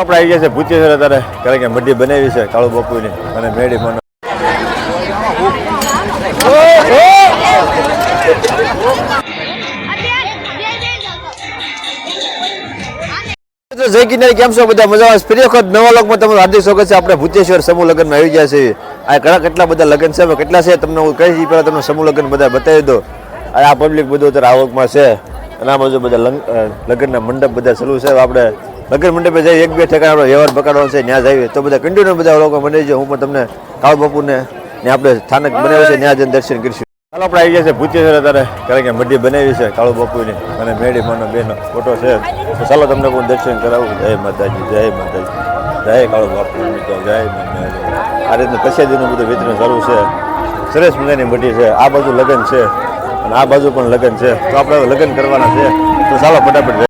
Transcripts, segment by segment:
આપણે આવી ગયા છે ભૂતી છે તારે, કારણ કે મઢી બનાવી છે કાળુ બાપુની અને મેળી મને. જય કિનારી, કેમ છો બધા મજા આવે ફરી વખત નવા લોકમાં તમારું હાર્દિક સ્વાગત છે. આપણે ભૂતેશ્વર સમૂહ લગ્નમાં આવી ગયા છે આ ઘણા કેટલા બધા લગ્ન છે કેટલા છે, તમને હું કહી પહેલા તમને સમૂહ લગ્ન બધા બતાવી દો આ પબ્લિક બધું અત્યારે આવકમાં છે. અને આ બધા લંગ- લગ્નના મંડપ બધા ચાલુ છે. આપણે લગ્ન મંડપે જઈએ એક બે ઠેકાણે આપણો વ્યવહાર પકડવાનો છે ત્યાં જઈએ તો બધા કંટિન્યુ બધા લોકો મને છે. હું પણ તમને કાળ બાપુને ને આપણે સ્થાનક બનાવ્યું છે ત્યાં જઈને દર્શન કરીશું. ચાલો, આપણે આવી ગયા છે ભૂતેશ્વર અત્યારે. કારણ કે મઢી બનાવી છે કાળુ બાપુની અને મેળી માનો બેનો ફોટો છે. તો ચાલો, તમને હું દર્શન કરાવું. જય માતાજી જય માતાજી. જય કાળુ બાપુ તો જય આ રીતનું પ્રસાદીનું બધું વિતરણ ચાલુ છે. સરસ મજાની મઢી છે. આ બાજુ લગ્ન છે અને આ બાજુ પણ લગ્ન છે. તો આપણે લગ્ન કરવાના છે. તો ચાલો, ફટાફટ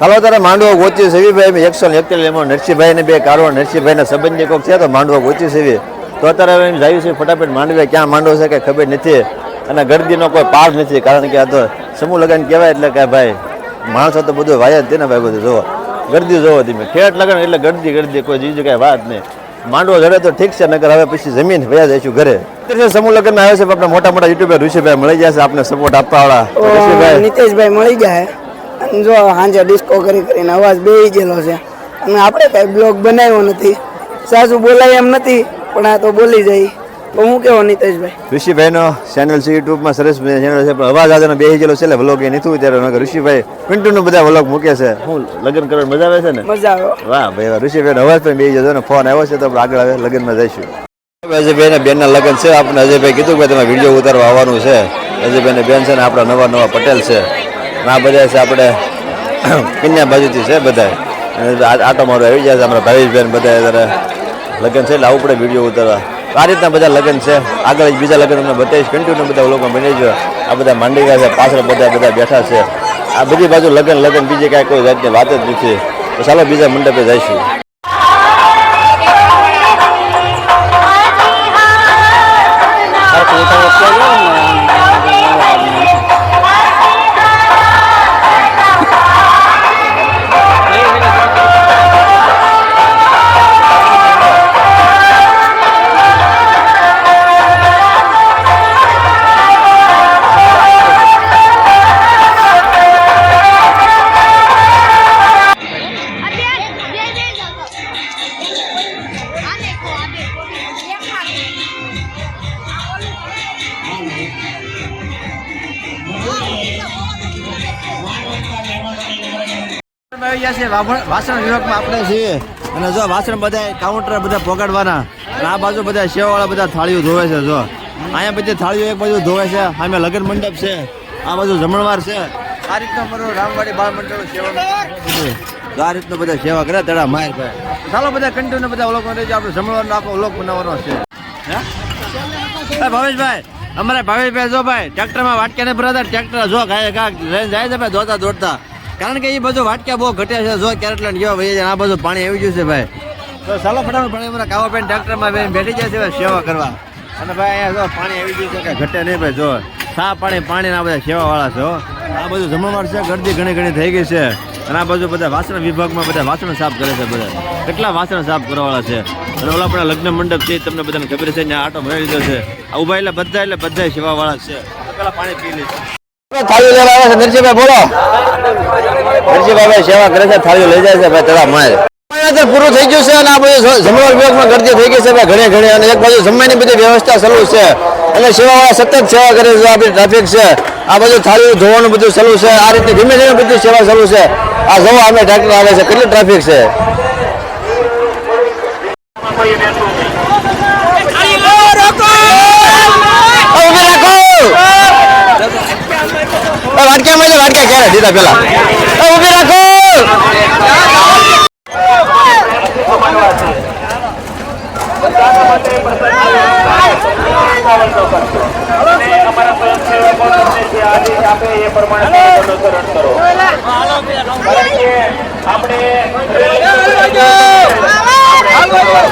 ચાલો તારે માંડવો ગોચી સેવી મેં એકસો ને એકતાલીસ એમાં નરસિંહભાઈને બે કારવા નરસિંહભાઈ ના સંબંધી કોક છે તો માંડવો ગોચી સેવી. તો અત્યારે હવે જાય છે ફટાફટ માંડવે ક્યાં માંડવો છે કે ખબર નથી. અને ગરદીનો કોઈ પાર નથી કારણ કે આ તો સમૂહ લગ્ન કહેવાય એટલે કે ભાઈ માણસો તો બધું વાયા જ ને ભાઈ બધું જોવો ગરદી જોવો ધીમે. ઠેઠ લગન એટલે ગરદી ગરદી કોઈ બીજું કઈ વાત નહીં. માંડવો જડે તો ઠીક છે નગર હવે પછી જમીન વ્યાજ જઈશું ઘરે. સમૂહ લગ્ન આવે છે આપણે મોટા મોટા યુટ્યુબર ઋષિભાઈ મળી જશે આપણે સપોર્ટ આપવા વાળા નીતેશભાઈ મળી જાય અને જો સાંજે ડિસ્કો કરી કરીને અવાજ બેહી ગયેલો છે. અને આપણે કાંઈ બ્લોગ બનાવ્યો નથી. સાસુ બોલાય એમ નથી પણ આ તો બોલી જાય. તો હું કેવો નીતેશભાઈ? ઋષિભાઈનો ચેનલ છે યુટ્યુબમાં સરસ ચેનલ છે પણ અવાજ આજે બેહી ગયેલો છે વ્લોગ એ નીતું ત્યારે નકર ઋષિભાઈ પિન્ટુનું બધા વ્લોગ મૂકે છે. હું લગ્ન કરવાની મજા આવે છે ને? મજા આવે વાહ ભાઈ ઋષિભાઈનો અવાજ પણ બેસી જતો ને. ફોન આવ્યો છે તો આપણે આગળ આવે લગ્નમાં જઈશું. અજયભાઈ ને બેનના લગ્ન છે આપણે અજયભાઈ કીધું કે તમે વીડિયો ઉતારવા આવવાનું છે. અજયભાઈ ને બેન છે ને આપણા નવા નવા પટેલ છે. આ બધા છે આપણે કન્યા બાજુથી છે બધા આટો મારો આવી જાય છે અમારા ભાવેશભાઈ બધા અત્યારે લગ્ન છે, એટલે આવું પડે વીડિયો ઉતારવા. આ રીતના બધા લગ્ન છે. આગળ બીજા લગ્ન તમને બતાવીશ. કન્ટિન્યુ બધા લોકો બની જો આ બધા માંડી ગયા છે, પાછળ બધા બધા બેઠા છે. આ બધી બાજુ લગ્ન લગ્ન, બીજી કાંઈ કોઈ જાતની વાત જ નથી. ચાલો બીજા મંડપે જઈશું. વાસણ વિભાગમાં આપણે છીએ. અને જો વાસણ બધા કાઉન્ટર બધા પોગાડવાના. અને આ બાજુ બધા સેવાવાળા બધા થાળીઓ ધોવે છે, જો. અહીંયા બધી થાળીઓ એક બાજુ ધોવે છે. અમે લગ્ન મંડપ છે. આ બાજુ જમણવાર છે. આ રીતનો મારો રામવાડી બાળ મંડળ સેવા આ રીતનો બધા સેવા કરે તળા માર ભાઈ ચાલો બધા કન્ટિન્યુ બધા ઓલોક રહેજો આપણે જમણવારનો આખો ઓલોક બનાવવાનો છે. હે? ભાવેશભાઈ, અમારે ભાવેશભાઈ જો ભાઈ ટ્રેક્ટરમાં વાટક્યા ને બ્રધર ટ્રેક્ટર જો ગાય ગા લઈને જાય છે ભાઈ દોડતા દોડતા. કારણ કે એ બધું વાટક્યા બહુ ઘટ્યા છે. જો કેરેટલા જેવા વહી આ બધું પાણી આવી ગયું છે ભાઈ. તો ચાલો ફટાફટ પાણી અમારા કાવા બેન ટ્રેક્ટરમાં બેન બેઠી જાય છે. સેવા કરવા. અને ભાઈ અહીંયા જો પાણી આવી ગયું છે કે ઘટે નહીં ભાઈ. જો સા પાણી પાણી ના બધા સેવા વાળા છે આ બધું જમણવાર છે. ગરદી ઘણી ઘણી થઈ ગઈ છે. અને આ બાજુ બધા વાસણ વિભાગમાં બધા વાસણ સાફ કરે છે બધા. કેટલા વાસણ સાફ કરવાવાળા છે. અને ઓલા આપણા લગ્ન મંડપ છે. તમને બધાને ખબર છે. ત્યાં આટો ભરાઈ લીધો છે. આ ઊભા એટલે બધા એટલે બધા સેવા વાળા છે. પેલા પાણી પી લીધું થાળીઓ લેવા આવે છે, નરસિંહભાઈ બોલો. નરસિંહભાઈ સેવા કરે છે, થાળીઓ લઈ જાય છે, ભાઈ તળા મળે પૂરું થઈ ગયું છે અને આ બધું જમવા વિભાગમાં ગરદી થઈ ગઈ છે, ભાઈ ઘણે ઘણે. અને એક બાજુ જમવાની બધી વ્યવસ્થા ચાલુ છે. અને સેવાવાળા સતત સેવા કરે છે, આપણી ટ્રાફિક છે. આ બધું થાળીઓ ધોવાનું બધું ચાલુ છે. આ રીતે ધીમે ધીમે બધી સેવા ચાલુ છે. આ જવા અમે ટ્રાક્ટર આવે છે, કેટલી ટ્રાફિક છે આ ઊભી રાખો છે વાટક્યા ક્યારે દીધા પેલા. ઊભી રાખો. તો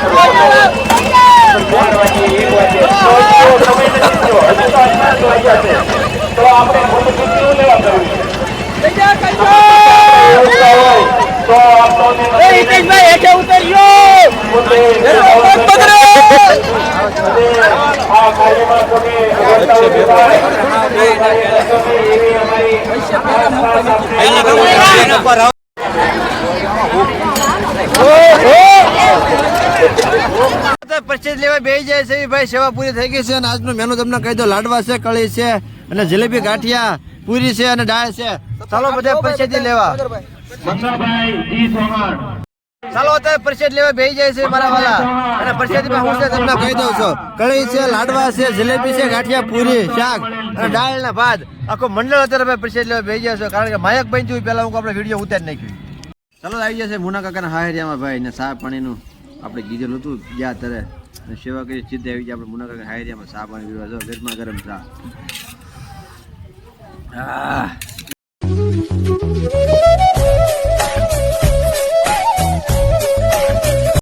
પ્રસાદ લેવા બે જાય છે ભાઈ, સેવા પૂરી થઈ ગઈ છે અને આજનું મેનુ તમને કહી દો લાડવા છે, કળી છે અને જલેબી ગાંઠિયા, પૂરી છે અને દાળ છે. ચાલો બધા પ્રસાદી લેવા. ચાલો અત્યારે પરિષદ લેવા બે જાય છે મારા વાલા. અને પ્રસાદીમાં હું છે તમને કહી દઉં છું. કઢી છે, લાડવા છે, જલેબી છે, ગાંઠિયા, પૂરી, શાક અને દાળ ને ભાત. આખો મંડળ અત્યારે ભાઈ પ્રસાદ લેવા ભેઈ જાય છે. કારણ કે માયક બની જોયું, પહેલા હું આપણે વીડિયો ઉતારી નાખ્યું. ચાલો આવી જશે મુના કાકાના હાયરિયામાં ભાઈ ને સા પાણીનું આપણે કીધેલું હતું. ગયા ત્યારે સેવા કરી, સીધે આવી જાય આપણે મુના કાકા હાયરિયામાં સા પાણી પીવા જો, ગરમા ગરમ ચા. આહ